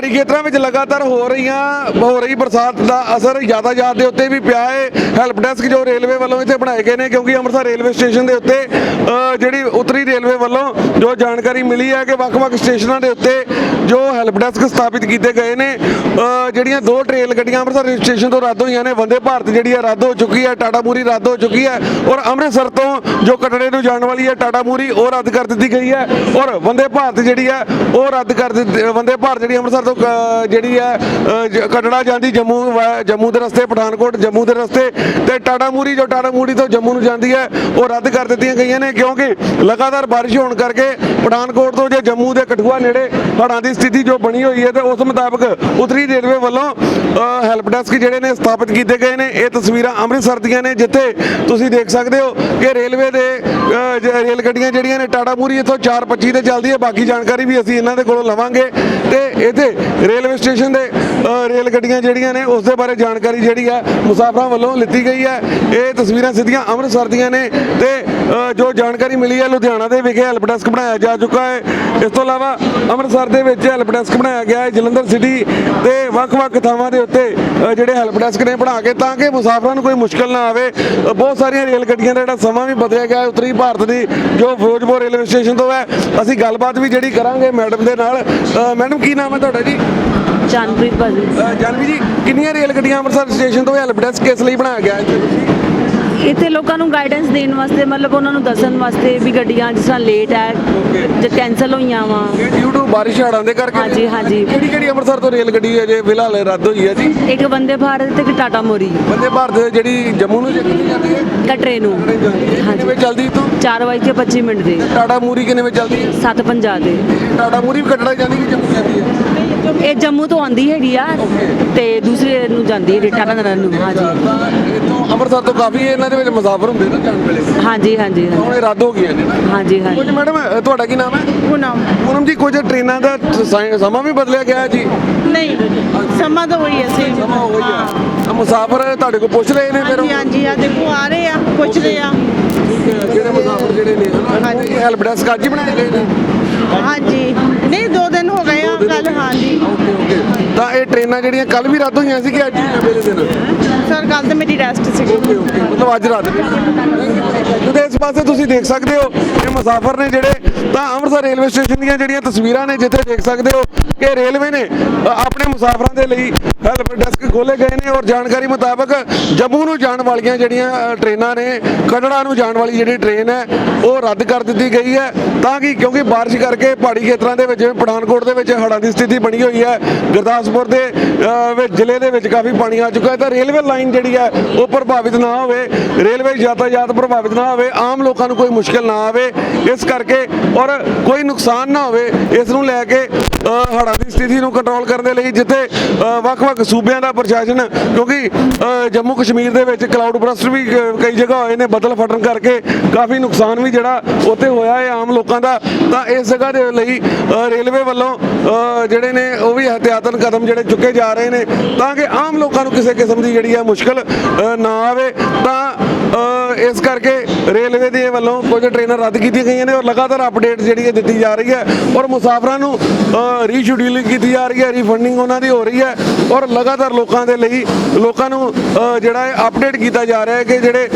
ਪਹਾੜੀ ਖੇਤਰਾਂ ਵਿੱਚ ਲਗਾਤਾਰ ਹੋ ਰਹੀਆਂ, ਹੋ ਰਹੀ ਬਰਸਾਤ ਦਾ ਅਸਰ ਯਾਤਾਯਾਤ ਦੇ ਉੱਤੇ ਵੀ ਪਿਆ ਹੈ ਹੈਲਪ ਡੈਸਕ ਜੋ ਰੇਲਵੇ ਵੱਲੋਂ ਇੱਥੇ ਬਣਾਏ ਗਏ ਨੇ, ਕਿਉਂਕਿ ਅੰਮ੍ਰਿਤਸਰ ਰੇਲਵੇ ਸਟੇਸ਼ਨ ਦੇ ਉੱਤੇ ਜਿਹੜੀ ਉੱਤਰੀ ਰੇਲਵੇ ਵੱਲੋਂ ਜੋ ਜਾਣਕਾਰੀ ਮਿਲੀ ਹੈ ਕਿ ਵੱਖ-ਵੱਖ ਸਟੇਸ਼ਨਾਂ ਦੇ ਉੱਤੇ ਜੋ ਹੈਲਪ ਡੈਸਕ ਸਥਾਪਿਤ ਕੀਤੇ ਗਏ ਨੇ ਜਿਹੜੀਆਂ ਦੋ ਟ੍ਰੇਨ ਗੱਡੀਆਂ ਅੰਮ੍ਰਿਤਸਰ ਸਟੇਸ਼ਨ ਤੋਂ ਰੱਦ ਹੋਈਆਂ ਨੇ, ਵੰਦੇ ਭਾਰਤ ਜਿਹੜੀ ਹੈ ਰੱਦ ਹੋ ਚੁੱਕੀ ਹੈ, ਟਾਟਾ ਮੂਰੀ ਰੱਦ ਹੋ ਚੁੱਕੀ ਹੈ, ਔਰ ਅੰਮ੍ਰਿਤਸਰ ਤੋਂ ਜੋ ਕਟੜੇ ਨੂੰ ਜਾਣ ਵਾਲੀ ਹੈ, ਟਾਟਾ ਮੂਰੀ, ਉਹ ਰੱਦ ਕਰ ਦਿੱਤੀ ਗਈ ਹੈ, ਔਰ ਵੰਦੇ ਭਾਰਤ ਜਿਹੜੀ ਹੈ, ਉਹ ਰੱਦ ਕਰ ਦਿੱਤੀ ਵੰਦੇ ਭਾਰਤ ਜਿਹੜੀ ਅੰਮ੍ਰਿਤਸਰ ਤੋਂ ਜਿਹੜੀ ਹੈ ਅ, ਕਟੜਾ ਜਾਂਦੀ ਜੰਮੂ ਵਾ- ਜੰਮੂ ਦੇ ਰਸਤੇ ਪਠਾਨਕੋਟ ਜੰਮੂ ਦੇ ਰਸਤੇ ਤੇ ਟਾਟਾ ਮੂਰੀ ਜੋ ਟਾਟਾ ਮੂਰੀ ਤੋਂ ਜੰਮੂ ਨੂੰ ਜਾਂਦੀ ਹੈ ਉਹ ਰੱਦ ਕਰ ਦਿੱਤੀਆਂ ਗਈਆਂ ਨੇ ਕਿਉਂਕਿ ਲਗਾਤਾਰ ਬਾਰਿਸ਼ ਹੋਣ ਕਰਕੇ ਪਠਾਨਕੋਟ ਤੋਂ ਜੇ ਜੰਮੂ ਦੇ ਕਠੂਆ ਨੇੜੇ ਹੜ੍ਹਾਂ ਦੀ ਸਥਿਤੀ ਜੋ ਬਣੀ ਹੋਈ ਹੈ ਤੇ ਉਸ ਮੁਤਾਬਕ ਉੱਤਰੀ ਰੇਲਵੇ ਵੱਲੋਂ ਹੈਲਪ ਡੈਸਕ ਜਿਹੜੇ ਨੇ ਸਥਾਪਿਤ ਕੀਤੇ ਗਏ ਨੇ। ਇਹ ਤਸਵੀਰਾਂ ਅੰਮ੍ਰਿਤਸਰ ਦੀਆਂ ਨੇ ਜਿੱਥੇ ਤੁਸੀਂ ਦੇਖ ਸਕਦੇ ਹੋ ਕਿ ਰੇਲਵੇ ਦੇ ਰੇਲ ਗੱਡੀਆਂ ਜਿਹੜੀਆਂ ਨੇ ਟਾਟਾ ਮੂਰੀ ਇੱਥੋਂ 4:25 ਤੇ ਚੱਲਦੀ ਹੈ। ਬਾਕੀ ਜਾਣਕਾਰੀ ਵੀ ਅਸੀਂ ਇਹਨਾਂ ਦੇ ਕੋਲੋਂ ਲਵਾਂਗੇ ਤੇ ਇੱਥੇ ਰੇਲਵੇ ਸਟੇਸ਼ਨ ਦੇ ਰੇਲ ਗੱਡੀਆਂ ਜਿਹੜੀਆਂ ਨੇ ਉਸ ਦੇ ਬਾਰੇ ਜਾਣਕਾਰੀ ਜਿਹੜੀ ਹੈ ਮੁਸਾਫਰਾਂ ਵੱਲੋਂ ਲਿੱਤੀ ਗਈ ਹੈ ਇਹ ਤਸਵੀਰਾਂ ਸਿੱਧੀਆਂ ਅੰਮ੍ਰਿਤਸਰ ਦੀਆਂ ਨੇ ਤੇ ਜੋ ਜਾਣਕਾਰੀ ਮਿਲੀ ਹੈ ਲੁਧਿਆਣਾ ਦੇ ਵਿਖੇ ਹੈਲਪ ਡੈਸਕ ਬਣਾਇਆ ਜਾ ਚੁੱਕਾ ਹੈ। ਇਸ ਤੋਂ ਇਲਾਵਾ ਅੰਮ੍ਰਿਤਸਰ ਦੇ ਵਿੱਚ ਹੈਲਪ ਡੈਸਕ ਬਣਾਇਆ ਗਿਆ ਹੈ ਜਲੰਧਰ ਸਿਟੀ ਤੇ ਵੱਖ-ਵੱਖ ਥਾਵਾਂ ਦੇ ਉੱਤੇ ਜਿਹੜੇ ਹੈਲਪ ਡੈਸਕ ਨੇ ਬਣਾ ਕੇ ਤਾਂ ਕਿ ਮੁਸਾਫਰਾਂ ਨੂੰ ਕੋਈ ਮੁਸ਼ਕਲ ਨਾ ਆਵੇ। ਬਹੁਤ ਸਾਰੀਆਂ ਰੇਲ ਗੱਡੀਆਂ ਦਾ ਜਿਹੜਾ ਸਮਾਂ ਵੀ ਬਦਲਿਆ ਗਿਆ ਹੈ, ਉੱਤਰੀ ਭਾਰਤ ਦੀ ਜੋ ਫਿਰੋਜ਼ਪੁਰ ਰੇਲਵੇ ਸਟੇਸ਼ਨ ਤੋਂ ਹੈ। ਅਸੀਂ ਗੱਲਬਾਤ ਵੀ ਜਿਹੜੀ ਕਰਾਂਗੇ ਮੈਡਮ ਦੇ ਨਾਲ। ਮੈਡਮ, ਕੀ ਨਾਮ ਹੈ ਤੁਹਾਡਾ? ਜੀ? ਜਾਨਪ੍ਰੀਤ ਭਾਜੀ। ਅ, ਜਾਨਵੀ ਜੀ ਕਿੰਨੀਆਂ ਰੇਲ ਗੱਡੀਆਂ ਅੰਮ੍ਰਿਤਸਰ ਸਟੇਸ਼ਨ ਤੋਂ ਹੈਲਪ ਡੈਸਕ ਕਿਸ ਲਈ ਬਣਾਇਆ ਗਿਆ ਹੈ ਇੱਥੇ ਲੋਕਾਂ ਨੂੰ ਗਾਈਡੈਂਸ ਦੇਣ ਵਾਸਤੇ ਮਤਲਬ ਉਹਨਾਂ ਨੂੰ ਦੱਸਣ ਵਾਸਤੇ ਵੀ ਗੱਡੀਆਂ ਜਿਸ ਤਰ੍ਹਾਂ ਲੇਟ ਹੈ ਜੇ ਕੈਨਸਲ ਹੋਈਆਂ ਵਾ। ਡਿਊ ਟੂ ਬਾਰਿਸ਼ ਹੜਾਂ ਦੇ ਕਰਕੇ ਹਾਂਜੀ, ਹਾਂਜੀ। ਕਿਹੜੀ ਕਿਹੜੀ ਅੰਮ੍ਰਿਤਸਰ ਤੋਂ ਰੇਲ ਗੱਡੀ ਹੈ ਜੇ ਫਿਲਹਾਲ ਰੱਦ ਹੋਈ ਹੈ ਜੀ? ਇੱਕ ਵੰਦੇ ਭਾਰਤ ਤੇ ਇੱਕ ਟਾਟਾ ਮੋਰੀ। ਵੰਦੇ ਭਾਰਤ ਜਿਹੜੀ ਜੰਮੂ ਨੂੰ ਚੱਲੀ ਜਾਂਦੀ ਹੈ? ਕਟਰੇ ਨੂੰ। ਕਿੰਨੇ ਹਾਂਜੀ। ਵਜੇ ਚੱਲਦੀ ਤੋਂ 4 ਵਜੇ 25 ਮਿੰਟ ਦੇ। ਟਾਟਾ ਮੂਰੀ ਕਿੰਨੇ ਵਜੇ ਚੱਲਦੀ ਹੈ? 7:50 ਦੇ। ਟਾਟਾ ਮੂਰੀ ਵੀ ਕੱਟੜਾ ਜਾਂਦੀ ਕਿ ਜੰਮੂ ਜਾਂਦੀ ਹੈ? ਇਹ ਜੰਮੂ ਤੋਂ ਆਉਂਦੀ ਹੈਗੀ ਆ ਤੇ ਦੂਸਰੇ ਨੂੰ ਜਾਂਦੀ ਹੈ ਟਾਟਾ ਨਗਰ ਨੂੰ ਹਾਂਜੀ ਤਾਂ ਇਥੋਂ ਅੰਮ੍ਰਿਤਸਰ ਤੋਂ ਕਾਫੀ ਇਹਨਾਂ ਦੇ ਵਿੱਚ ਮੁਸਾਫਰ ਹੁੰਦੇ ਨਾ ਜਾਣ ਵੇਲੇ। ਹਾਂਜੀ ਹਾਂਜੀ। ਹਾਂਜੀ। ਹੁਣ ਇਹ ਰੱਦ ਹੋ ਗਈਆਂ ਨੇ ਨਾ। ਹਾਂਜੀ ਹਾਂਜੀ। ਕੁਝ ਮੈਡਮ ਅ, ਤੁਹਾਡਾ ਕੀ ਨਾਮ ਹੈ? ਪੂਨਮ। ਪੂਨਮ ਜੀ ਕੁਝ ਟ੍ਰੇਨਾਂ ਦਾ ਸ- ਸਮਾਂ ਵੀ ਬਦਲਿਆ ਗਿਆ ਹੈ ਜੀ? ਨਹੀਂ ਸਮਾਂ ਤਾਂ ਹੋਈ ਹੈ ਸੇਮ ਸਮਾਂ ਹੋ। ਗਿਆ ਤਾਂ ਮੁਸਾਫਰ ਤੁਹਾਡੇ ਕੋਲ ਪੁੱਛ ਰਹੇ ਨੇ ਫਿਰ ਹਾਂਜੀ ਹਾਂਜੀ ਆ ਦੇਖੋ ਆ ਰਹੇ ਆ ਪੁੱਛ ਰਹੇ ਆ ਜਿਹੜੇ ਮੁਸਾਫਰ ਜਿਹੜੇ ਨੇ? ਹਾਂਜੀ। ਹੈਲਪ ਡੈਸਕ ਅੱਜ ਹੀ ਬਣਾਏ ਗਏ ਨੇ? ਹਾਂਜੀ। ਨਹੀਂ ਦੋ ਦਿਨ ਹੋ ਗਏ ਆ ਕੱਲ ਹਾਂਜੀ। Okay okay. ਤਾਂ ਇਹ ਟ੍ਰੇਨਾਂ ਜਿਹੜੀਆਂ ਕੱਲ ਵੀ ਰੱਦ ਹੋਈਆਂ ਸੀ ਕਿ ਅੱਜ ਹੀ ਹੋਈਆਂ ਵੇਲੇ ਦਿਨ? ਸਰ ਕੱਲ ਤੇ ਮੇਰੀ ਰੈਸਟ ਓਕੇ ਓਕੇ। ਮਤਲਬ ਅੱਜ ਰਾਤ ਕਿਉਂਕਿ ਇਸ ਪਾਸੇ ਤੁਸੀਂ ਦੇਖ ਸਕਦੇ ਹੋ ਇਹ ਮੁਸਾਫਰ ਨੇ ਜਿਹੜੇ ਤਾਂ ਅੰਮ੍ਰਿਤਸਰ ਰੇਲਵੇ ਸਟੇਸ਼ਨ ਦੀਆਂ ਜਿਹੜੀਆਂ ਤਸਵੀਰਾਂ ਨੇ ਜਿੱਥੇ ਦੇਖ ਸਕਦੇ ਹੋ ਕਿ ਰੇਲਵੇ ਨੇ ਅ, ਆਪਣੇ ਮੁਸਾਫਰਾਂ ਦੇ ਲਈ ਹੈਲਪ ਡੈਸਕ ਖੋਲੇ ਗਏ ਨੇ ਔਰ ਜਾਣਕਾਰੀ ਮੁਤਾਬਕ ਜੰਮੂ ਨੂੰ ਜਾਣ ਵਾਲੀਆਂ ਜਿਹੜੀਆਂ ਅ, ਟ੍ਰੇਨਾਂ ਨੇ ਕਟੜਾ ਨੂੰ ਜਾਣ ਵਾਲੀ ਜਿਹੜੀ ਟ੍ਰੇਨ ਹੈ ਉਹ ਰੱਦ ਕਰ ਦਿੱਤੀ ਗਈ ਹੈ। ਤਾਂ ਕਿ ਕਿਉਂਕਿ ਬਾਰਿਸ਼ ਕਰਕੇ ਪਹਾੜੀ ਖੇਤਰਾਂ ਦੇ ਵਿੱਚ ਜਿਵੇਂ ਪਠਾਨਕੋਟ ਦੇ ਵਿੱਚ ਹੜ੍ਹਾਂ ਦੀ ਸਥਿਤੀ ਬਣੀ ਹੋਈ ਹੈ। ਗੁਰਦਾਸਪੁਰ ਦੇ ਵਿੱਚ ਜ਼ਿਲ੍ਹੇ ਦੇ ਵਿੱਚ ਕਾਫੀ ਪਾਣੀ ਆ ਚੁੱਕਾ ਹੈ। ਤਾਂ ਰੇਲਵੇ ਲਾਈਨ ਜਿਹੜੀ ਹੈ, ਉਹ ਪ੍ਰਭਾਵਿਤ ਨਾ ਹੋਵੇ। ਰੇਲਵੇ ਯਾਤਾਯਾਤ ਪ੍ਰਭਾਵਿਤ ਨਾ ਹੋਵੇ। ਆਮ ਲੋਕਾਂ ਨੂੰ ਕੋਈ ਮੁਸ਼ਕਲ ਨਾ ਆਵੇ। ਇਸ ਕਰਕੇ ਔਰ ਕੋਈ ਨੁਕਸਾਨ ਨਾ ਹੋਵੇ, ਇਸ ਨੂੰ ਲੈ ਕੇ ਹੜ੍ਹਾਂ ਦੀ ਸਥਿਤੀ ਨੂੰ ਕੰਟਰੋਲ ਕਰਨ ਦੇ ਲਈ ਜਿੱਥੇ ਵੱਖ-ਵੱਖ ਸੂਬਿਆਂ ਦਾ ਪ੍ਰਸ਼ਾਸਨ ਕਿਉਂਕਿ ਜੰਮੂ ਕਸ਼ਮੀਰ ਦੇ ਵਿੱਚ ਕਲਾਊਡ ਬਰਸਟ ਵੀ ਕਈ ਜਗ੍ਹਾ ਹੋਏ ਨੇ, ਬੱਦਲ ਫਟਣ ਕਰਕੇ ਕਾਫੀ ਨੁਕਸਾਨ ਵੀ ਜਿਹੜਾ ਉੱਥੇ ਹੋਇਆ ਹੈ ਆਮ ਲੋਕਾਂ ਦਾ ਤਾਂ ਇਸ ਜਗ੍ਹਾ ਦੇ ਲਈ ਅ, ਰੇਲਵੇ ਵੱਲੋਂ ਅ, ਜਿਹੜੇ ਨੇ ਉਹ ਵੀ ਹਥਿਆਤਨ ਕਦਮ ਜਿਹੜੇ ਚੁੱਕੇ ਜਾ ਰਹੇ ਨੇ ਤਾਂ ਕਿ ਆਮ ਲੋਕਾਂ ਨੂੰ ਕਿਸੇ ਕਿਸਮ ਦੀ ਜਿਹੜੀ ਹੈ ਮੁਸ਼ਕਲ ਅ, ਨਾ ਆਵੇ ਤਾਂ ਇਸ ਕਰਕੇ ਰੇਲਵੇ ਦੇ ਵੱਲੋਂ ਕੁਝ ਟ੍ਰੇਨਾਂ ਰੱਦ ਕੀਤੀਆਂ ਗਈਆਂ ਨੇ ਔਰ ਲਗਾਤਾਰ ਅਪਡੇਟ ਜਿਹੜੀ ਹੈ ਦਿੱਤੀ ਜਾ ਰਹੀ ਹੈ ਔਰ ਮੁਸਾਫਰਾਂ ਨੂੰ ਰੀਸ਼ਡਿਊਲਿੰਗ ਕੀਤੀ ਜਾ ਰਹੀ ਹੈ ਰੀਫੰਡਿੰਗ ਉਹਨਾਂ ਦੀ ਹੋ ਰਹੀ ਹੈ ਔਰ ਲਗਾਤਾਰ ਲੋਕਾਂ ਦੇ ਲਈ ਲੋਕਾਂ ਨੂੰ ਜਿਹੜਾ ਹੈ ਅਪਡੇਟ ਕੀਤਾ ਜਾ ਰਿਹਾ ਹੈ ਕਿ ਜਿਹੜੇ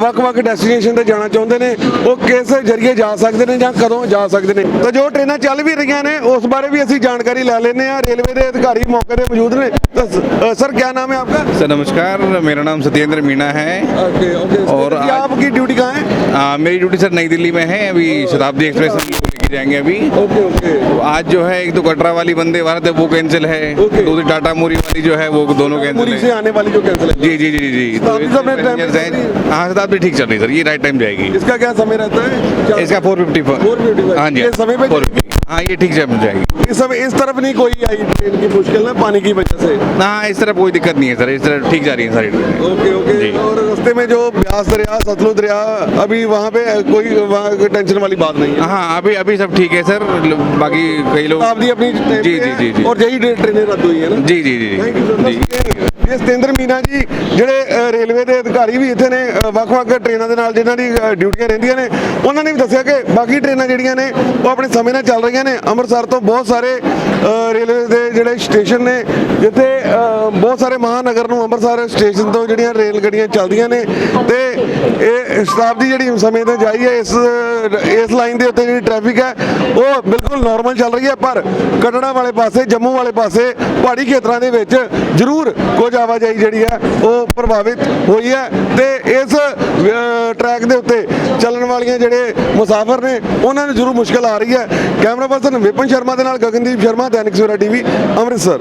ਵੱਖ-ਵੱਖ ਡੈਸਟੀਨੇਸ਼ਨ ਤੇ ਜਾਣਾ ਚਾਹੁੰਦੇ ਨੇ ਉਹ ਕਿਸ ਜ਼ਰੀਏ ਜਾ ਸਕਦੇ ਨੇ ਜਾਂ ਕਦੋਂ ਜਾ ਸਕਦੇ ਨੇ। ਤਾਂ ਜੋ ਟ੍ਰੇਨਾਂ ਚੱਲ ਵੀ ਰਹੀਆਂ ਨੇ ਉਸ ਬਾਰੇ ਵੀ ਅਸੀਂ ਜਾਣਕਾਰੀ ਲੈ ਲੈਨੇ ਆ ਰੇਲਵੇ ਦੇ ਅਧਿਕਾਰੀ ਮੌਕੇ ਤੇ ਮੌਜੂਦ ਨੇ। ਸਰ ਕੀ ਨਾਮ ਹੈ ਆਪਕਾ? ਸਰ ਨਮਸਕਾਰ। ਮੇਰਾ ਨਾਮ ਸਤੇਂਦਰ ਮੀਣਾ ਹੈ। ਓਕੇ ओके ओके और आज- आपकी ड्यूटी कहाँ है आ, मेरी ड्यूटी सर नई दिल्ली में है अभी शताब्दी एक्सप्रेस लेके जाएँगे अभी। Okay okay. तो आज जो है एक तो कटरा वाली वंदे भारत है वो कैंसिल है। दूसरी टाटा मूरी वाली जो है वो दोनों कैंसिल है। से आने वाली जो कैंसिल है। जी जी जी जी। तो शताब्दी तो हैं हाँ। शताब्दी ठीक चल रही सर। ये राइट टाइम जाएगी। इसका क्या समय रहता है? इसका फोर फिफ्टी 455 हाँ जी समय पे फोर हाँ ये ठीक मिल जाएगी। इस समय इस तरफ़ नहीं कोई आई ट्रेन की मुश्किल ना पानी की वजह से? ना इस तरह कोई दिक्कत नहीं है सर। इस तरह ठीक जा रही है सारी ट्रेनें। Okay okay. और रास्ते में जो ब्यास दरिया सतलुज दरिया अभी वहाँ पे कोई वहाँ टेंशन वाली बात नहीं है। हाँ अभी अभी सब ठीक है सर बाकी कई लोग आपने अपनी जी जी जी जी और यही ट्रेनें रद्द हुई है ना जी जी जी जी ਇਹ ਸਤਿੰਦਰ ਮੀਨਾ ਜੀ, ਜਿਹੜੇ ਰੇਲਵੇ ਦੇ ਅਧਿਕਾਰੀ ਵੀ ਇੱਥੇ ਨੇ ਵੱਖ-ਵੱਖ ਟ੍ਰੇਨਾਂ ਦੇ ਨਾਲ ਜਿਨ੍ਹਾਂ ਦੀ ਡਿਊਟੀਆਂ ਰਹਿੰਦੀਆਂ ਨੇ, ਉਹਨਾਂ ਨੇ ਵੀ ਦੱਸਿਆ ਕਿ ਬਾਕੀ ਟ੍ਰੇਨਾਂ ਜਿਹੜੀਆਂ ਨੇ, ਉਹ ਆਪਣੇ ਸਮੇਂ ਨਾਲ ਚੱਲ ਰਹੀਆਂ ਨੇ। ਅੰਮ੍ਰਿਤਸਰ ਤੋਂ ਬਹੁਤ ਸਾਰੇ ਰੇਲਵੇ ਦੇ ਜਿਹੜੇ ਸਟੇਸ਼ਨ ਨੇ, ਜਿੱਥੇ ਬਹੁਤ ਸਾਰੇ ਮਹਾਨਗਰ ਨੂੰ ਅੰਮ੍ਰਿਤਸਰ ਸਟੇਸ਼ਨ ਤੋਂ ਜਿਹੜੀਆਂ ਰੇਲ ਗੱਡੀਆਂ ਚੱਲਦੀਆਂ ਨੇ ਤੇ ਇਹ ਸ਼ਤਾਬਦੀ ਜਿਹੜੀ ਸਮੇਂ ਤੇ ਜਾਈ ਹੈ, ਇਸ ਇਸ ਲਾਈਨ ਦੇ ਉੱਤੇ ਜਿਹੜੀ ਟ੍ਰੈਫਿਕ ਹੈ, ਉਹ ਬਿਲਕੁਲ ਨਾਰਮਲ ਚੱਲ ਰਹੀ ਹੈ। ਪਰ ਕਟੜਾ ਵਾਲੇ ਪਾਸੇ, ਜੰਮੂ ਵਾਲੇ ਪਾਸੇ, ਪਹਾੜੀ ਖੇਤਰਾਂ ਦੇ ਵਿੱਚ ਜ਼ਰੂਰ ਕੁਝ ਆਵਾਜਾਈ ਜਿਹੜੀ ਹੈ, ਉਹ ਪ੍ਰਭਾਵਿਤ ਹੋਈ ਹੈ ਤੇ ਇਸ ਟਰੈਕ ਦੇ ਉੱਤੇ ਚੱਲਣ ਵਾਲੀਆਂ ਜਿਹੜੇ ਮੁਸਾਫਰ ਨੇ, ਉਹਨਾਂ ਨੂੰ ਜ਼ਰੂਰ ਮੁਸ਼ਕਲ ਆ ਰਹੀ ਹੈ। ਕੈਮਰਾ ਪਰਸਨ ਵਿਪਨ ਸ਼ਰਮਾ ਦੇ ਨਾਲ ਗਗਨਦੀਪ ਸ਼ਰਮਾ, ਦੈਨਿਕ ਸਵੇਰਾ ਟੀਵੀ, ਅੰਮ੍ਰਿਤਸਰ।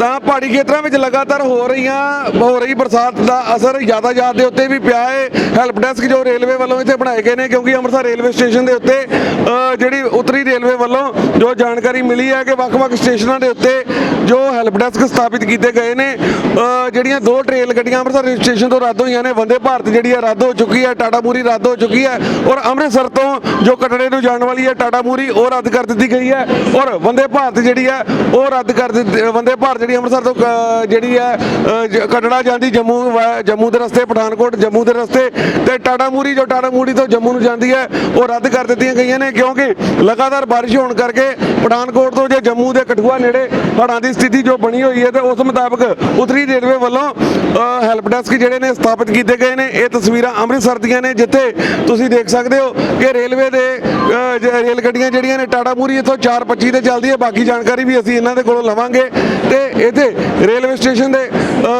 ਤਾਂ ਪਹਾੜੀ ਖੇਤਰਾਂ ਵਿੱਚ ਲਗਾਤਾਰ ਹੋ ਰਹੀਆਂ, ਹੋ ਰਹੀ ਬਰਸਾਤ ਦਾ ਅਸਰ ਯਾਤਾਯਾਤ ਦੇ ਉੱਤੇ ਵੀ ਪਿਆ ਹੈ ਹੈਲਪ ਡੈਸਕ ਜੋ ਰੇਲਵੇ ਵੱਲੋਂ ਇੱਥੇ ਬਣਾਏ ਗਏ ਨੇ, ਕਿਉਂਕਿ ਅੰਮ੍ਰਿਤਸਰ ਰੇਲਵੇ ਸਟੇਸ਼ਨ ਦੇ ਉੱਤੇ ਜਿਹੜੀ ਉੱਤਰੀ ਰੇਲਵੇ ਵੱਲੋਂ ਜੋ ਜਾਣਕਾਰੀ ਮਿਲੀ ਹੈ ਕਿ ਵੱਖ-ਵੱਖ ਸਟੇਸ਼ਨਾਂ ਦੇ ਉੱਤੇ ਜੋ ਹੈਲਪ ਡੈਸਕ ਸਥਾਪਿਤ ਕੀਤੇ ਗਏ ਨੇ ਜਿਹੜੀਆਂ ਦੋ ਟ੍ਰੇਨ ਗੱਡੀਆਂ ਅੰਮ੍ਰਿਤਸਰ ਸਟੇਸ਼ਨ ਤੋਂ ਰੱਦ ਹੋਈਆਂ ਨੇ, ਵੰਦੇ ਭਾਰਤ ਜਿਹੜੀ ਹੈ ਰੱਦ ਹੋ ਚੁੱਕੀ ਹੈ, ਟਾਟਾ ਮੂਰੀ ਰੱਦ ਹੋ ਚੁੱਕੀ ਹੈ, ਔਰ ਅੰਮ੍ਰਿਤਸਰ ਤੋਂ ਜੋ ਕਟੜੇ ਨੂੰ ਜਾਣ ਵਾਲੀ ਹੈ, ਟਾਟਾ ਮੂਰੀ, ਉਹ ਰੱਦ ਕਰ ਦਿੱਤੀ ਗਈ ਹੈ, ਔਰ ਵੰਦੇ ਭਾਰਤ ਜਿਹੜੀ ਹੈ, ਉਹ ਰੱਦ ਕਰ ਦਿੱਤੀ, ਵੰਦੇ ਭਾਰਤ ਜਿਹੜੀ ਅੰਮ੍ਰਿਤਸਰ ਤੋਂ ਕ- ਜਿਹੜੀ ਹੈ ਕਟੜਾ ਜਾਂਦੀ ਜੰਮੂ ਵਾ- ਜੰਮੂ ਦੇ ਰਸਤੇ ਪਠਾਨਕੋਟ ਜੰਮੂ ਦੇ ਰਸਤੇ ਤੇ ਟਾਟਾਮੂਰੀ ਜੋ ਟਾਟਾ ਮੂਰੀ ਤੋਂ ਜੰਮੂ ਨੂੰ ਜਾਂਦੀ ਹੈ ਉਹ ਰੱਦ ਕਰ ਦਿੱਤੀਆਂ ਗਈਆਂ ਨੇ ਕਿਉਂਕਿ ਲਗਾਤਾਰ ਬਾਰਿਸ਼ ਹੋਣ ਕਰਕੇ ਪਠਾਨਕੋਟ ਤੋਂ ਜੇ ਜੰਮੂ ਦੇ ਕਠੂਆ ਨੇੜੇ ਹੜ੍ਹਾਂ ਦੀ ਸਥਿਤੀ ਜੋ ਬਣੀ ਹੋਈ ਹੈ ਤੇ ਉਸ ਮੁਤਾਬਕ ਉੱਤਰੀ ਰੇਲਵੇ ਵੱਲੋਂ ਹੈਲਪ ਡੈਸਕ ਜਿਹੜੇ ਨੇ ਸਥਾਪਿਤ ਕੀਤੇ ਗਏ ਨੇ ਇਹ ਤਸਵੀਰਾਂ ਅੰਮ੍ਰਿਤਸਰ ਦੀਆਂ ਨੇ ਜਿੱਥੇ ਤੁਸੀਂ ਦੇਖ ਸਕਦੇ ਹੋ ਕਿ ਰੇਲਵੇ ਦੇ ਅ, ਜ- ਰੇਲ ਗੱਡੀਆਂ ਜਿਹੜੀਆਂ ਨੇ ਟਾਟਾ ਮੂਰੀ ਇੱਥੋਂ 4:25 ਤੇ ਚੱਲਦੀ ਹੈ ਬਾਕੀ ਜਾਣਕਾਰੀ ਵੀ ਅਸੀਂ ਇਹਨਾਂ ਦੇ ਕੋਲੋਂ ਲਵਾਂਗੇ ਤੇ ਇੱਥੇ ਰੇਲਵੇ ਸਟੇਸ਼ਨ ਦੇ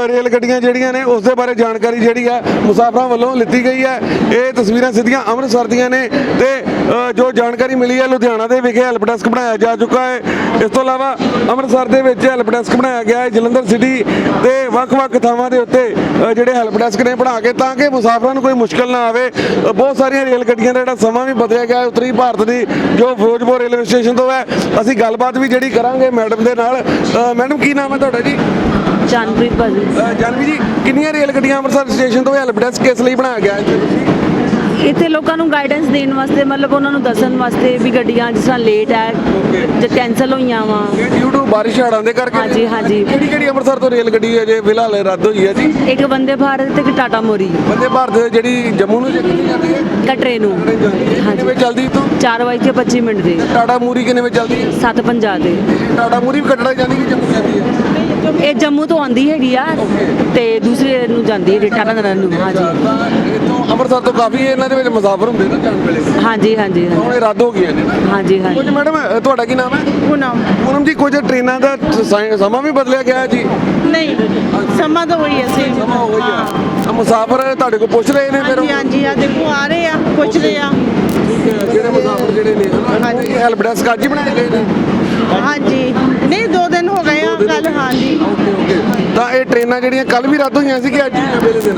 ਰੇਲ ਗੱਡੀਆਂ ਜਿਹੜੀਆਂ ਨੇ ਉਸ ਦੇ ਬਾਰੇ ਜਾਣਕਾਰੀ ਜਿਹੜੀ ਹੈ ਮੁਸਾਫਰਾਂ ਵੱਲੋਂ ਲਿੱਤੀ ਗਈ ਹੈ। ਇਹ ਤਸਵੀਰਾਂ ਸਿੱਧੀਆਂ ਅੰਮ੍ਰਿਤਸਰ ਦੀਆਂ ਨੇ ਤੇ ਜੋ ਜਾਣਕਾਰੀ ਮਿਲੀ ਹੈ ਲੁਧਿਆਣਾ ਦੇ ਵਿਖੇ ਹੈਲਪ ਡੈਸਕ ਬਣਾਇਆ ਜਾ ਚੁੱਕਾ ਹੈ। ਇਸ ਤੋਂ ਇਲਾਵਾ ਅੰਮ੍ਰਿਤਸਰ ਦੇ ਵਿੱਚ ਹੈਲਪ ਡੈਸਕ ਬਣਾਇਆ ਗਿਆ ਹੈ ਜਲੰਧਰ ਸਿਟੀ ਤੇ ਵੱਖ-ਵੱਖ ਥਾਵਾਂ ਦੇ ਉੱਤੇ ਜਿਹੜੇ ਹੈਲਪ ਡੈਸਕ ਨੇ ਬਣਾ ਕੇ ਤਾਂ ਕਿ ਮੁਸਾਫਰਾਂ ਨੂੰ ਕੋਈ ਮੁਸ਼ਕਲ ਨਾ ਆਵੇ। ਬਹੁਤ ਸਾਰੀਆਂ ਰੇਲ ਗੱਡੀਆਂ ਦਾ ਜਿਹੜਾ ਸਮਾਂ ਵੀ ਬਦਲਿਆ ਗਿਆ ਹੈ ਉੱਤਰੀ ਭਾਰਤ ਦੀ ਜੋ ਫਿਰੋਜ਼ਪੁਰ ਰੇਲਵੇ ਸਟੇਸ਼ਨ ਤੋਂ ਹੈ ਅਸੀਂ ਗੱਲਬਾਤ ਵੀ ਜਿਹੜੀ ਕਰਾਂਗੇ ਮੈਡਮ ਦੇ ਨਾਲ। ਮੈਡਮ ਕੀ ਨਾਮ ਹੈ ਤੁਹਾਡਾ ਜੀ? ਜਾਨਪ੍ਰੀਤ ਭਾਜੀ ਅ, ਜਾਨਵੀ ਜੀ ਕਿੰਨੀਆਂ ਰੇਲ ਗੱਡੀਆਂ ਅੰਮ੍ਰਿਤਸਰ ਸਟੇਸ਼ਨ ਤੋਂ ਹੈਲਪ ਡੈਸਕ ਕਿਸ ਲਈ ਬਣਾਇਆ ਗਿਆ ਹੈ? ਇੱਥੇ ਲੋਕਾਂ ਨੂੰ ਗਾਈਡੈਂਸ ਦੇਣ ਵਾਸਤੇ ਮਤਲਬ ਉਹਨਾਂ ਨੂੰ ਦੱਸਣ ਵਾਸਤੇ ਵੀ ਗੱਡੀਆਂ ਜਿਸ ਤਰ੍ਹਾਂ ਲੇਟ ਹੈ ਜਾਂ ਕੈਂਸਲ ਹੋਈਆਂ ਵਾ। ਇਹ ਡਿਊ ਟੂ ਬਾਰਿਸ਼ ਹੜਾਂ ਦੇ ਕਰਕੇ ਹਾਂਜੀ, ਹਾਂਜੀ। ਕਿਹੜੀ ਕਿਹੜੀ ਅੰਮ੍ਰਿਤਸਰ ਤੋਂ ਰੇਲ ਗੱਡੀ ਹੈ ਜੇ ਫਿਲਹਾਲ ਰੱਦ ਹੋਈ ਹੈ ਜੀ? ਇੱਕ ਵੰਦੇ ਭਾਰਤ ਤੇ ਇੱਕ ਟਾਟਾ ਮੋਰੀ। ਬੰਦੇ ਭਾਰਤ ਜਿਹੜੀ ਜੰਮੂ ਨੂੰ ਜਾਂਦੀ ਹੈ? ਕਟਰੇ ਨੂੰ। ਹਾਂਜੀ। ਵਜੇ ਚੱਲਦੀ ਤੋਂ 4 ਵਜੇ 25 ਮਿੰਟ ਦੇ। ਟਾਟਾ ਮੂਰੀ ਕਿੰਨੇ ਵਜੇ ਚੱਲਦੀ ਹੈ? 7:50 ਦੇ। ਟਾਟਾ ਮੂਰੀ ਵੀ ਕੱਟੜਾ ਜਾਂਦੀ ਕਿ ਜੰਮੂ ਜਾਂਦੀ ਹੈ? ਇਹ ਜੰਮੂ ਤੋਂ ਆਉਂਦੀ ਹੈਗੀ ਆ ਤੇ ਦੂਸਰੇ ਨੂੰ ਜਾਂਦੀ ਹੈ ਟਾਟਾ ਨਗਰ ਨੂੰ ਹਾਂਜੀ। ਅੰਮ੍ਰਿਤਸਰ ਤੋਂ ਕਾਫੀ ਇਹਨਾਂ ਦੇ ਵਿੱਚ ਮੁਸਾਫਰ ਹੁੰਦੇ ਨੇ ਜਾਣ ਵੇਲੇ। ਹਾਂਜੀ ਹਾਂਜੀ ਹੁਣ ਇਹ ਰੱਦ ਹੋ ਗਈਆਂ ਨੇ ਨਾ। ਹਾਂਜੀ ਹਾਂਜੀ। ਕੁਝ ਮੈਡਮ ਅ, ਤੁਹਾਡਾ ਕੀ ਨਾਮ ਹੈ? ਪੂਨਮ। ਪੂਨਮ ਜੀ ਕੁਝ ਟ੍ਰੇਨਾਂ ਦਾ ਸ- ਸਮਾਂ ਵੀ ਬਦਲਿਆ ਗਿਆ ਹੈ ਜੀ? ਨਹੀਂ ਸਮਾਂ ਤਾਂ ਹੋਈ ਅਸੀਂ ਸਮਾਂ ਹੋ। ਗਿਆ ਤਾਂ ਮੁਸਾਫਰ ਤੁਹਾਡੇ ਕੋਲ ਪੁੱਛ ਰਹੇ ਨੇ ਫਿਰ ਹਾਂਜੀ ਹਾਂਜੀ ਆ ਦੇਖੋ ਆ ਰਹੇ ਆ ਪੁੱਛ ਰਹੇ। ਆ। ਜਿਹੜੇ ਮੁਸਾਫਰ ਜਿਹੜੇ ਨੇ ਹਨਾ ਹਾਂਜੀ। ਹੈਲਪ ਡੈਸਕ ਅੱਜ ਹੀ ਬਣਾਏ ਗਏ ਨੇ। ਹਾਂਜੀ। ਨਹੀਂ ਦੋ ਦਿਨ ਹੋ ਗਏ ਆ ਕੱਲ ਹਾਂਜੀ। ਟ੍ਰੇਨਾਂ ਜਿਹੜੀਆਂ ਕੱਲ ਵੀ ਰੱਦ ਹੋਈਆਂ ਸੀ ਕਿ ਅੱਜ ਹੀ ਆ ਵੇਲੇ ਦਿਨ?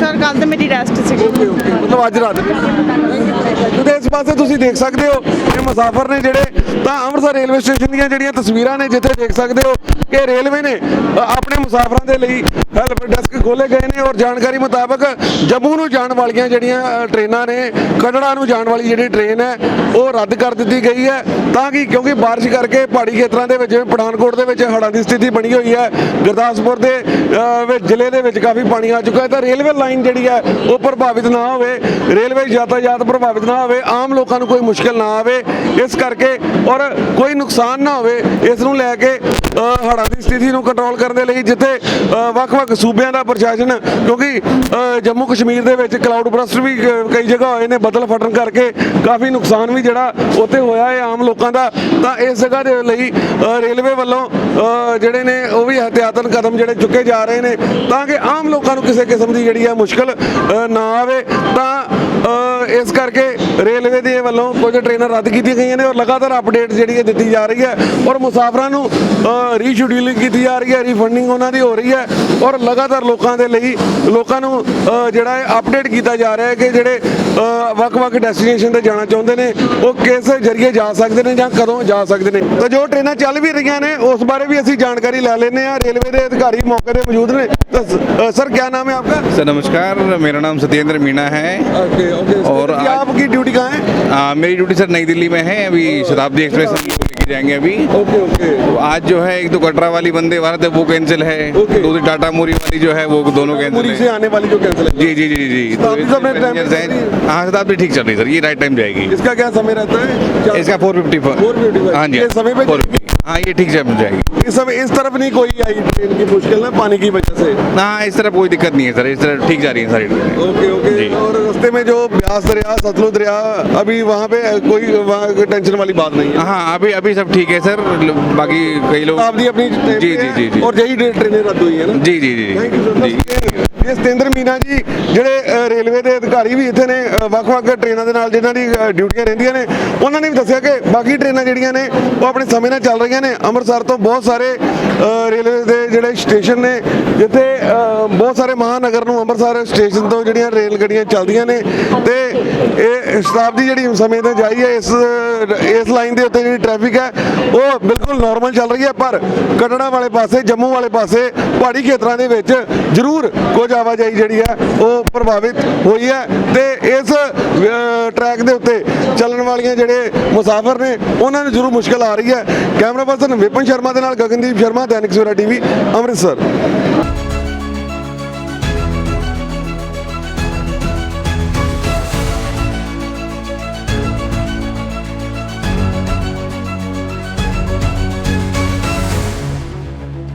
ਸਰ ਕੱਲ ਤਾਂ ਮੇਰੀ ਰੈਸਟ ਓਕੇ ਓਕੇ। ਮਤਲਬ ਅੱਜ ਰਾਤ ਕਿਉਂਕਿ ਇਸ ਪਾਸੇ ਤੁਸੀਂ ਦੇਖ ਸਕਦੇ ਹੋ ਇਹ ਮੁਸਾਫਰ ਨੇ ਜਿਹੜੇ ਤਾਂ ਅੰਮ੍ਰਿਤਸਰ ਰੇਲਵੇ ਸਟੇਸ਼ਨ ਦੀਆਂ ਜਿਹੜੀਆਂ ਤਸਵੀਰਾਂ ਨੇ ਜਿੱਥੇ ਦੇਖ ਸਕਦੇ ਹੋ ਕਿ ਰੇਲਵੇ ਨੇ ਆਪਣੇ ਮੁਸਾਫਰਾਂ ਦੇ ਲਈ ਹੈਲਪ ਡੈਸਕ ਖੋਲੇ ਗਏ ਨੇ ਔਰ ਜਾਣਕਾਰੀ ਮੁਤਾਬਕ ਜੰਮੂ ਨੂੰ ਜਾਣ ਵਾਲੀਆਂ ਜਿਹੜੀਆਂ ਟ੍ਰੇਨਾਂ ਨੇ ਕਟੜਾ ਨੂੰ ਜਾਣ ਵਾਲੀ ਜਿਹੜੀ ਟ੍ਰੇਨ ਹੈ ਉਹ ਰੱਦ ਕਰ ਦਿੱਤੀ ਗਈ ਹੈ। ਤਾਂ ਕਿ ਕਿਉਂਕਿ ਬਾਰਿਸ਼ ਕਰਕੇ ਪਹਾੜੀ ਖੇਤਰਾਂ ਦੇ ਵਿੱਚ ਜਿਵੇਂ ਪਠਾਨਕੋਟ ਦੇ ਵਿੱਚ ਹੜ੍ਹਾਂ ਦੀ ਸਥਿਤੀ ਬਣੀ ਹੋਈ ਹੈ ਗੁਰਦਾਸਪੁਰ ਦੇ ਅ, ਜ਼ਿਲ੍ਹੇ ਦੇ ਵਿੱਚ ਕਾਫੀ ਪਾਣੀ ਆ ਚੁੱਕਾ ਹੈ ਤਾਂ ਰੇਲਵੇ ਲਾਈਨ ਜਿਹੜੀ ਹੈ ਉਹ ਪ੍ਰਭਾਵਿਤ ਨਾ ਹੋਵੇ ਰੇਲਵੇ ਯਾਤਾਯਾਤ ਪ੍ਰਭਾਵਿਤ ਨਾ ਹੋਵੇ ਆਮ ਲੋਕਾਂ ਨੂੰ ਕੋਈ ਮੁਸ਼ਕਲ ਨਾ ਆਵੇ ਇਸ ਕਰਕੇ ਔਰ ਕੋਈ ਨੁਕਸਾਨ ਨਾ ਹੋਵੇ ਇਸ ਨੂੰ ਲੈ ਕੇ ਅ, ਹੜ੍ਹਾਂ ਦੀ ਸਥਿਤੀ ਨੂੰ ਕੰਟਰੋਲ ਕਰਨ ਦੇ ਲਈ ਜਿੱਥੇ ਵੱਖ-ਵੱਖ ਸੂਬਿਆਂ ਦਾ ਪ੍ਰਸ਼ਾਸਨ ਕਿਉਂਕਿ ਜੰਮੂ ਕਸ਼ਮੀਰ ਦੇ ਵਿੱਚ ਕਲਾਊਡ ਬਰਸਟ ਵੀ ਕਈ ਜਗ੍ਹਾ ਹੋਏ ਨੇ ਬੱਦਲ ਫਟਣ ਕਰਕੇ ਕਾਫੀ ਨੁਕਸਾਨ ਵੀ ਜਿਹੜਾ ਉੱਥੇ ਹੋਇਆ ਹੈ ਆਮ ਲੋਕਾਂ ਦਾ ਤਾਂ ਇਸ ਜਗ੍ਹਾ ਦੇ ਲਈ ਰੇਲਵੇ ਵੱਲੋਂ ਜਿਹੜੇ ਨੇ ਉਹ ਵੀ ਹਥਿਆਤਨ ਕਦਮ ਜਿਹੜੇ ਚੁੱਕੇ ਜਾ ਰਹੇ ਨੇ ਤਾਂ ਕਿ ਆਮ ਲੋਕਾਂ ਨੂੰ ਕਿਸੇ ਕਿਸਮ ਦੀ ਜਿਹੜੀ ਹੈ ਮੁਸ਼ਕਲ ਨਾ ਆਵੇ। ਤਾਂ ਇਸ ਕਰਕੇ ਰੇਲਵੇ ਦੇ ਵੱਲੋਂ ਕੁਝ ਟ੍ਰੇਨਾਂ ਰੱਦ ਕੀਤੀਆਂ ਗਈਆਂ ਨੇ ਔਰ ਲਗਾਤਾਰ ਅਪਡੇਟ ਜਿਹੜੀ ਹੈ ਦਿੱਤੀ ਜਾ ਰਹੀ ਹੈ ਔਰ ਮੁਸਾਫਰਾਂ ਨੂੰ ਰੀਸ਼ਡਿਊਲਿੰਗ ਕੀਤੀ ਜਾ ਰਹੀ ਹੈ ਰੀਫੰਡਿੰਗ ਉਹਨਾਂ ਦੀ ਹੋ ਰਹੀ ਹੈ ਔਰ ਲਗਾਤਾਰ ਲੋਕਾਂ ਦੇ ਲਈ, ਲੋਕਾਂ ਨੂੰ ਜਿਹੜਾ ਹੈ ਅਪਡੇਟ ਕੀਤਾ ਜਾ ਰਿਹਾ ਹੈ ਕਿ ਜਿਹੜੇ ਵੱਖ-ਵੱਖ ਡੈਸਟੀਨੇਸ਼ਨ ਤੇ ਜਾਣਾ ਚਾਹੁੰਦੇ ਨੇ, ਉਹ ਕਿਸ ਜਰੀਏ ਜਾ ਸਕਦੇ ਨੇ ਜਾਂ ਕਦੋਂ ਜਾ ਸਕਦੇ ਨੇ। ਤਾਂ ਜੋ ਟ੍ਰੇਨਾਂ ਚੱਲ ਵੀ ਰਹੀਆਂ ਨੇ, ਉਸ ਬਾਰੇ ਵੀ ਅਸੀਂ ਜਾਣਕਾਰੀ ਲੈ ਲੈਂਦੇ ਆ ਰੇਲਵੇ ਦੇ ਅਧਿਕਾਰੀ नौकर मौजूद ने तो सर क्या नाम है आपका? सर नमस्कार। मेरा नाम सत्येंद्र मीणा है। ओके, ओके, और तो आज... आपकी ड्यूटी कहाँ है? आ, मेरी ड्यूटी सर नई दिल्ली में है। अभी शताब्दी एक्सप्रेस जाएँगे अभी। Okay okay. तो आज जो है एक तो कटरा वाली वंदे भारत है वो कैंसिल है। दूसरी टाटा मोरी वाली जो है वो दोनों कैंसिल से आने वाली जो कैंसिल है। जी जी जी जी। तो हाँ। शताब्दी ठीक चल रही सर। ये राइट टाइम जाएगी इसका क्या समय रहता है? इसका फोर फिफ्टी हाँ जी हाँ। समय पे हाँ ये ठीक से मिल जाएगी। इस सब इस तरफ़ नहीं कोई आई ट्रेन की मुश्किल ना पानी की वजह से। ना इस तरफ़ कोई दिक्कत नहीं है सर। इस तरफ़ ठीक जा रही है सारी ट्रेन। ओके ओके और रास्ते में जो ब्यास दरिया सतलुज दरिया अभी वहाँ पे कोई वहाँ टेंशन वाली बात नहीं है। हाँ अभी अभी सब ठीक है सर। बाकी कई लोग अपनी जी जी जी जी। और यही ट्रेनें रद्द हुई है ना? जी जी जी जी। ਇਹ ਸਤਿੰਦਰ ਮੀਨਾ ਜੀ, ਜਿਹੜੇ ਰੇਲਵੇ ਦੇ ਅਧਿਕਾਰੀ ਵੀ ਇੱਥੇ ਨੇ ਵੱਖ-ਵੱਖ ਟ੍ਰੇਨਾਂ ਦੇ ਨਾਲ ਜਿਨ੍ਹਾਂ ਦੀ ਡਿਊਟੀਆਂ ਰਹਿੰਦੀਆਂ ਨੇ, ਉਹਨਾਂ ਨੇ ਵੀ ਦੱਸਿਆ ਕਿ ਬਾਕੀ ਟ੍ਰੇਨਾਂ ਜਿਹੜੀਆਂ ਨੇ, ਉਹ ਆਪਣੇ ਸਮੇਂ ਨਾਲ ਚੱਲ ਰਹੀਆਂ ਨੇ। ਅੰਮ੍ਰਿਤਸਰ ਤੋਂ ਬਹੁਤ ਸਾਰੇ ਰੇਲਵੇ ਦੇ ਜਿਹੜੇ ਸਟੇਸ਼ਨ ਨੇ, ਜਿੱਥੇ ਬਹੁਤ ਸਾਰੇ ਮਹਾਨਗਰ ਨੂੰ ਅੰਮ੍ਰਿਤਸਰ ਸਟੇਸ਼ਨ ਤੋਂ ਜਿਹੜੀਆਂ ਰੇਲ ਗੱਡੀਆਂ ਚੱਲਦੀਆਂ ਨੇ ਤੇ ਇਹ ਸ਼ਤਾਬਦੀ ਜਿਹੜੀ ਸਮੇਂ ਤੇ ਜਾਈ ਹੈ, ਇਸ ਇਸ ਲਾਈਨ ਦੇ ਉੱਤੇ ਜਿਹੜੀ ਟ੍ਰੈਫਿਕ ਹੈ, ਉਹ ਬਿਲਕੁਲ ਨਾਰਮਲ ਚੱਲ ਰਹੀ ਹੈ, ਪਰ ਕਟੜਾ ਵਾਲੇ ਪਾਸੇ, ਜੰਮੂ ਵਾਲੇ ਪਾਸੇ, ਪਹਾੜੀ ਖੇਤਰਾਂ ਦੇ ਵਿੱਚ ਜ਼ਰੂਰ ਕੁਝ ਆਵਾਜਾਈ ਜਿਹੜੀ ਹੈ, ਉਹ ਪ੍ਰਭਾਵਿਤ ਹੋਈ ਹੈ ਤੇ ਇਸ ਟਰੈਕ ਦੇ ਉੱਤੇ ਚੱਲਣ ਵਾਲੀਆਂ ਜਿਹੜੇ ਮੁਸਾਫਰ ਨੇ, ਉਹਨਾਂ ਨੂੰ ਜ਼ਰੂਰ ਮੁਸ਼ਕਲ ਆ ਰਹੀ ਹੈ। ਕੈਮਰਾ ਪਰਸਨ ਵਿਪਨ ਸ਼ਰਮਾ ਦੇ ਨਾਲ ਗਗਨਦੀਪ ਸ਼ਰਮਾ ਦੈਨਿਕ ਸਵੇਰਾ ਟੀਵੀ ਅੰਮ੍ਰਿਤਸਰ